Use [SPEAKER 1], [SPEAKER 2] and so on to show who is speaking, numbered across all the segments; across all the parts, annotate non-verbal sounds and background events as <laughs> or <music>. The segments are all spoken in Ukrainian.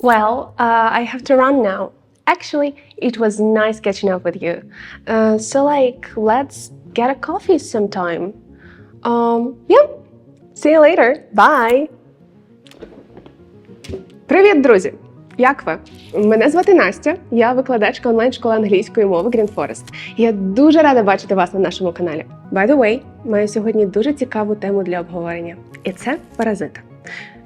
[SPEAKER 1] Well, uh, I have to run now. Actually, it was nice catching up with you. Uh, so, like, let's get a coffee sometime. Um, yeah. See you later. Bye. Привіт, друзі! Як ви? Мене звати Настя, я викладачка онлайн-школи англійської мови Green Forest. Я дуже рада бачити вас на нашому каналі. By the way, маю сьогодні дуже цікаву тему для обговорення. І це паразити.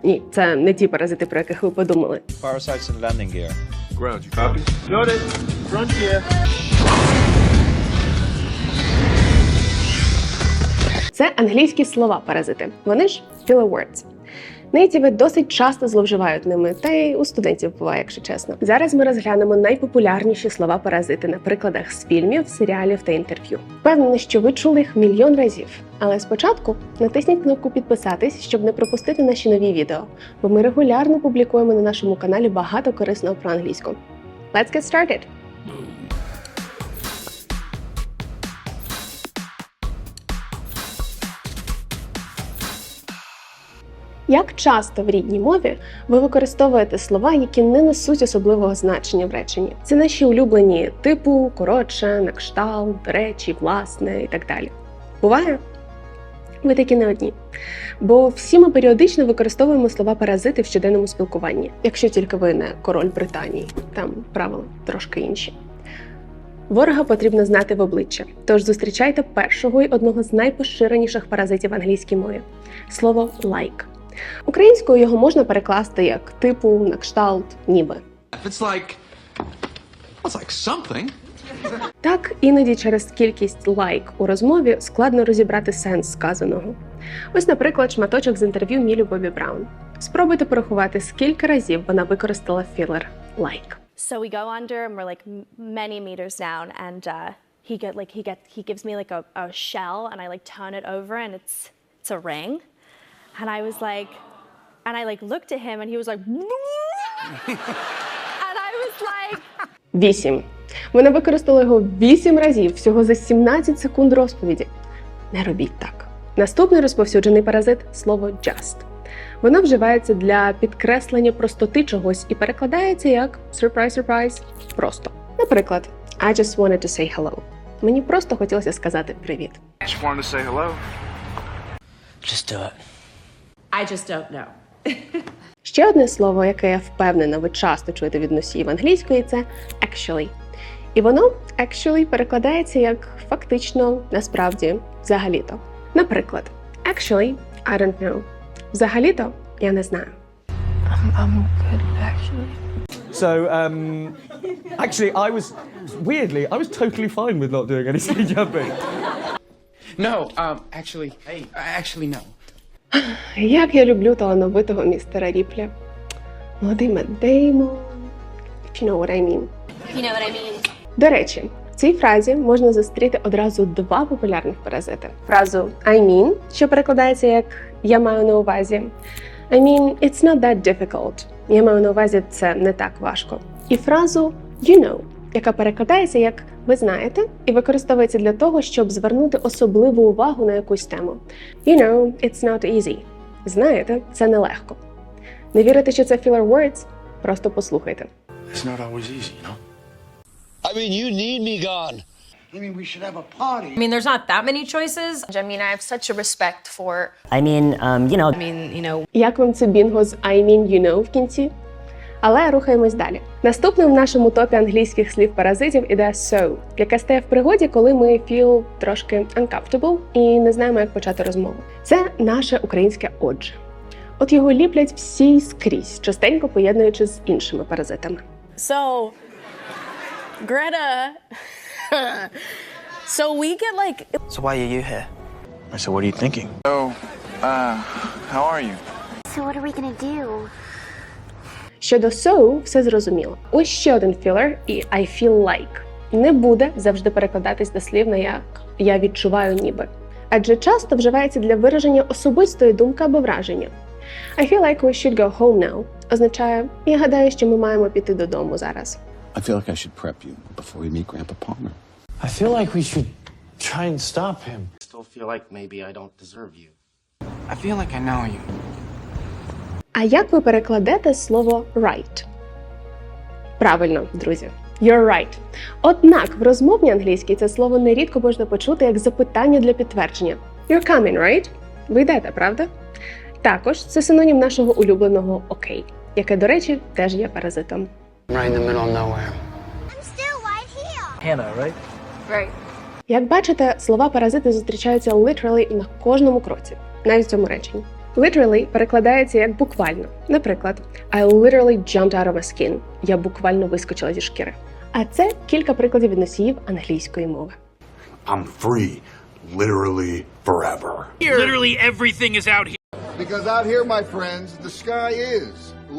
[SPEAKER 1] Ні, це не ті паразити, про яких ви подумали.
[SPEAKER 2] Parasites in landing gear.
[SPEAKER 3] Ground, you copy? Loaded. Front gear.
[SPEAKER 1] Це англійські слова паразити. Вони ж filler words. Нейтіви досить часто зловживають ними, та й у студентів буває, якщо чесно. Зараз ми розглянемо найпопулярніші слова паразити на прикладах з фільмів, серіалів та інтерв'ю. Впевнена, що ви чули їх мільйон разів. Але спочатку натисніть кнопку підписатись, щоб не пропустити наші нові відео, бо ми регулярно публікуємо на нашому каналі багато корисного про англійську. Let's get started! Як часто в рідній мові ви використовуєте слова, які не несуть особливого значення в реченні? Це наші улюблені типу, коротше, на кшталт, речі, власне і так далі. Буває? Ви такі не одні. Бо всі ми періодично використовуємо слова паразити в щоденному спілкуванні, якщо тільки ви не король Британії, там правила трошки інші. Ворога потрібно знати в обличчя, тож зустрічайте першого і одного з найпоширеніших паразитів англійській мові слово like. Українською його можна перекласти як типу, на кшталт, ніби.
[SPEAKER 4] It's like, it's like something.
[SPEAKER 1] Так, іноді через кількість лайк у розмові складно розібрати сенс сказаного. Ось, наприклад, шматочок з інтерв'ю Мілі Бобі Браун. Спробуйте порахувати, скільки разів вона використала філер лайк.
[SPEAKER 5] So we go under and we're like many meters down and uh, he get like he get he gives me like a, a shell and I like turn it over and it's it's a ring. And I was like and I like looked at him and he was like <laughs> and I was like
[SPEAKER 1] Вісім. Вона використала його вісім разів всього за 17 секунд розповіді. Не робіть так. Наступний розповсюджений паразит слово just. Воно вживається для підкреслення простоти чогось і перекладається як surprise, surprise, просто. Наприклад, I just wanted to say hello. Мені просто хотілося сказати привіт.
[SPEAKER 3] Just wanted to say hello.
[SPEAKER 6] Just do it.
[SPEAKER 7] I just don't know.
[SPEAKER 1] Ще одне слово, яке я впевнена, ви часто чуєте від носіїв англійської, це actually. І воно actually перекладається як фактично, насправді, взагалі-то. Наприклад, actually, I don't know. Взагалі-то я не знаю. I'm, I'm good, actually.
[SPEAKER 8] So, um, actually, I was weirdly, I was totally fine with not doing any ski jumping.
[SPEAKER 9] No, um, actually, hey, actually, no.
[SPEAKER 1] Як я люблю талановитого містера Ріплі. Молодий Мет Деймон. If you know what I mean.
[SPEAKER 5] you know what I mean?
[SPEAKER 1] До речі, в цій фразі можна зустріти одразу два популярних паразити: фразу I mean, що перекладається як я маю на увазі. I mean, it's not that difficult. Я маю на увазі це не так важко. І фразу you know, яка перекладається як ви знаєте, і використовується для того, щоб звернути особливу увагу на якусь тему. You know, it's not easy. Знаєте, це нелегко. Не вірите, що це filler words? Просто послухайте.
[SPEAKER 3] It's not always easy, you know?
[SPEAKER 6] I mean, you need me gone. I mean, we should have a party.
[SPEAKER 7] I mean, there's not that many choices.
[SPEAKER 10] I mean, I have such a respect for,
[SPEAKER 6] I mean, um, you know,
[SPEAKER 10] I mean, you know,
[SPEAKER 1] Як вам це бінго з I mean you know в кінці? Але рухаємось далі. Наступним в нашому топі англійських слів паразитів іде so, яке стає в пригоді, коли ми feel трошки uncomfortable і не знаємо, як почати розмову. Це наше українське отже. От його ліплять всі скрізь, частенько поєднуючи з іншими паразитами.
[SPEAKER 5] So Greta <laughs> so we get like
[SPEAKER 6] so why are you here?
[SPEAKER 3] I said, what are you thinking? So, uh, how are you?
[SPEAKER 11] So what are we gonna do?
[SPEAKER 1] Щодо so, все зрозуміло. Ось ще один філер і I feel like не буде завжди перекладатись дослівно як я відчуваю ніби. Адже часто вживається для вираження особистої думки або враження. I feel like we should go home now означає я гадаю, що ми маємо піти додому зараз.
[SPEAKER 4] I feel like I should prep you before we meet Grandpa Palmer.
[SPEAKER 12] I feel like we should try and stop him.
[SPEAKER 9] Still feel like maybe I don't deserve you. I feel like I know you.
[SPEAKER 1] А як ви перекладете слово right? Правильно, друзі. You're right. Однак в розмовній англійській це слово нерідко можна почути як запитання для підтвердження. You're coming, right? Ви йдете, правда? Також це синонім нашого улюбленого окей, яке, до речі, теж є паразитом.
[SPEAKER 12] Right in the middle of nowhere.
[SPEAKER 6] Hannah, right?
[SPEAKER 10] Right.
[SPEAKER 1] Як бачите, слова паразити зустрічаються literally на кожному кроці, навіть в цьому реченні. Literally перекладається як буквально. Наприклад, I literally jumped out of my skin. Я буквально вискочила зі шкіри. А це кілька прикладів від носіїв англійської мови.
[SPEAKER 4] I'm free, literally forever.
[SPEAKER 3] Because out here, my friends, the sky is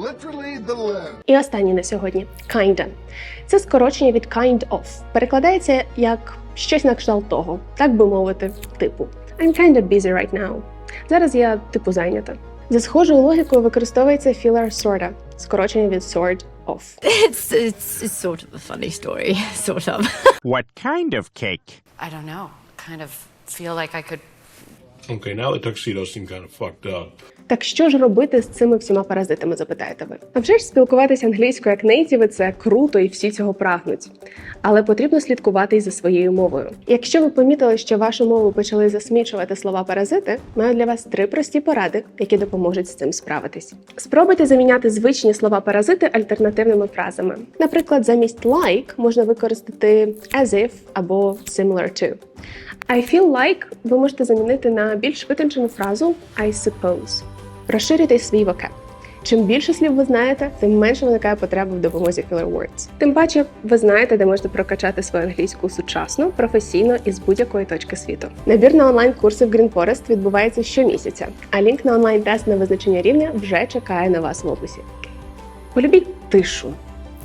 [SPEAKER 3] literally the limit.
[SPEAKER 1] І останнє на сьогодні kinda. Це скорочення від kind of. Перекладається як щось на кшталт того, так би мовити, типу I'm kinda busy right now. Зараз я типу зайнята. За схожою логікою використовується filler sorta, скорочення від sort of.
[SPEAKER 7] It's, it's, it's sort of a funny story, <laughs> sort of.
[SPEAKER 3] What kind of cake?
[SPEAKER 10] I don't know. Kind of feel like I could
[SPEAKER 4] Okay, now the tuxedos seem kind of fucked up.
[SPEAKER 1] Так що ж робити з цими всіма паразитами, запитаєте ви? А вже ж спілкуватися англійською як нейтіви – це круто і всі цього прагнуть. Але потрібно слідкувати й за своєю мовою. Якщо ви помітили, що вашу мову почали засмічувати слова паразити, маю для вас три прості поради, які допоможуть з цим справитись. Спробуйте заміняти звичні слова паразити альтернативними фразами. Наприклад, замість like можна використати as if або similar to. I feel like ви можете замінити на більш витончену фразу I suppose. Розширюйте свій вокаб. Чим більше слів ви знаєте, тим менше виникає потреба в допомозі filler words. Тим паче, ви знаєте, де можете прокачати свою англійську сучасно, професійно і з будь-якої точки світу. Набір на онлайн-курси в Green Forest відбувається щомісяця, а лінк на онлайн-тест на визначення рівня вже чекає на вас в описі. Полюбіть тишу.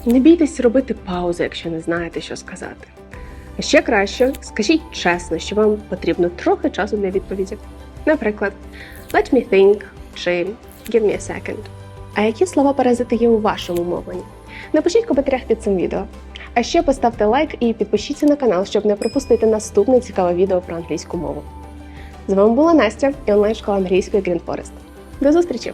[SPEAKER 1] Не бійтесь робити паузи, якщо не знаєте, що сказати. А ще краще, скажіть чесно, що вам потрібно трохи часу для відповіді. Наприклад, let me think чи give me a second. А які слова паразити є у вашому мовленні? Напишіть в коментарях під цим відео. А ще поставте лайк і підпишіться на канал, щоб не пропустити наступне цікаве відео про англійську мову. З вами була Настя і онлайн-школа англійської Green Forest. До зустрічі!